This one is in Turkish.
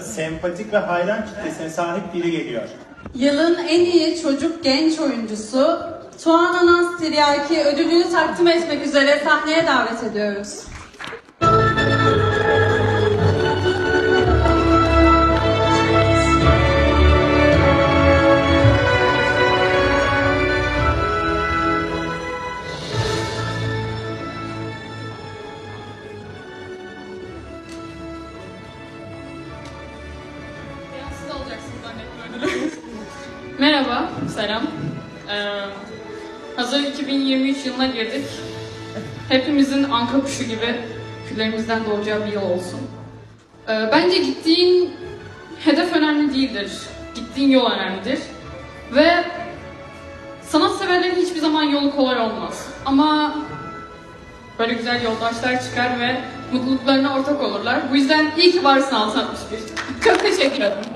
sempatik ve hayran kitlesine sahip biri geliyor. Yılın en iyi çocuk genç oyuncusu Tuana Naz Tiryaki ödülünü takdim etmek üzere sahneye davet ediyoruz. Siz alacaksınız zannetmiyorum. Merhaba, selam. Ee, hazır 2023 yılına girdik. Hepimizin anka kuşu gibi küllerimizden doğacağı bir yıl olsun. Ee, bence gittiğin hedef önemli değildir. Gittiğin yol önemlidir. Ve sanat severlerin hiçbir zaman yolu kolay olmaz. Ama böyle güzel yoldaşlar çıkar ve mutluluklarına ortak olurlar. Bu yüzden iyi ki varsın 661. Çok teşekkür ederim.